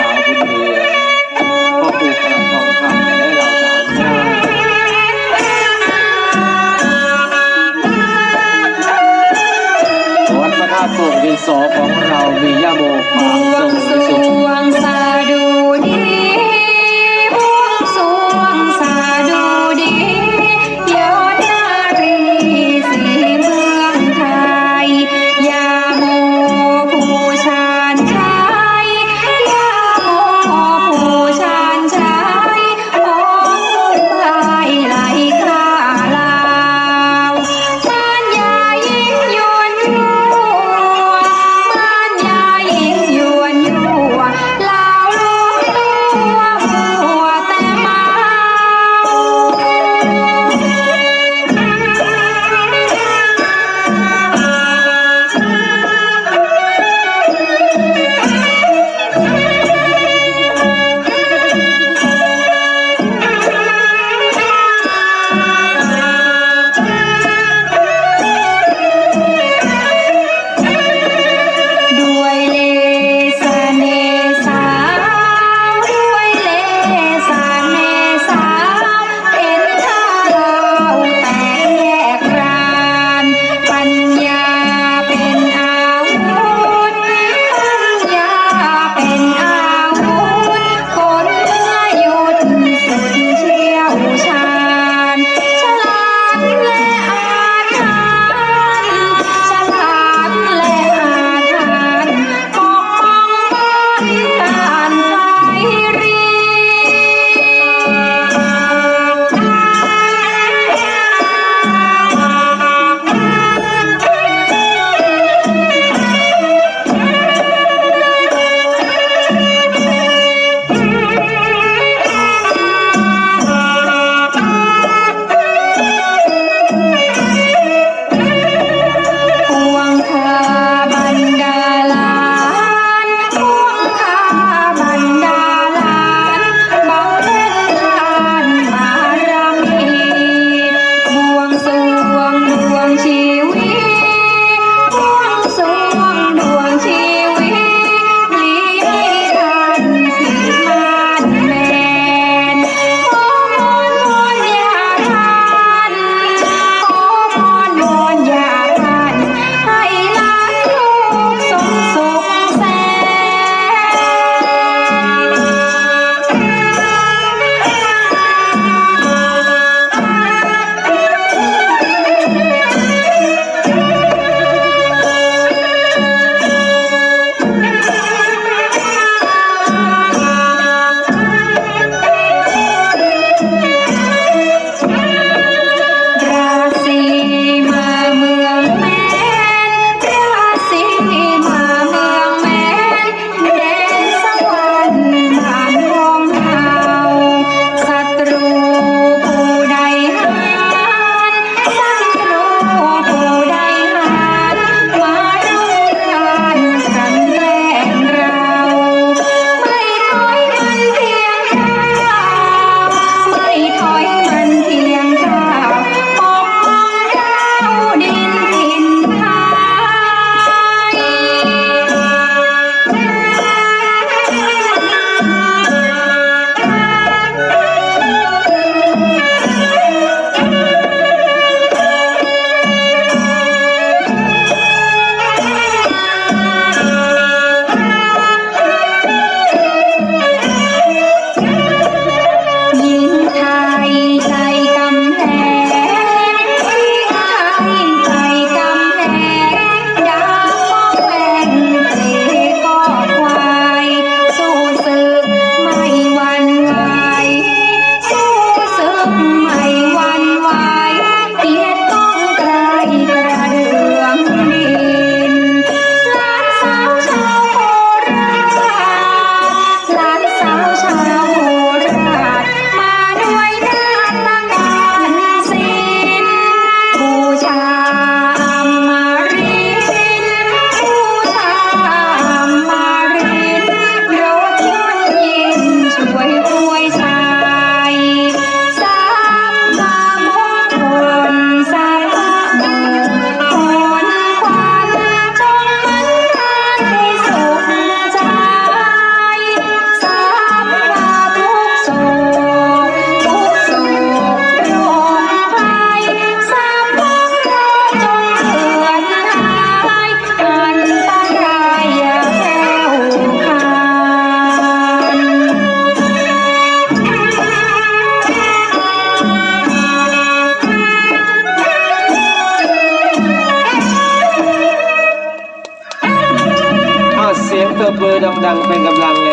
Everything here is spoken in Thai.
สาวบุญเรืองพ่อปู่คำทองคำและเหล่าทหารเจ้วัดพระธาตุปวงดินสอของเรามีย่าโมคามทรงสุข วงสาดูดี ดังๆเป็นกำลังแง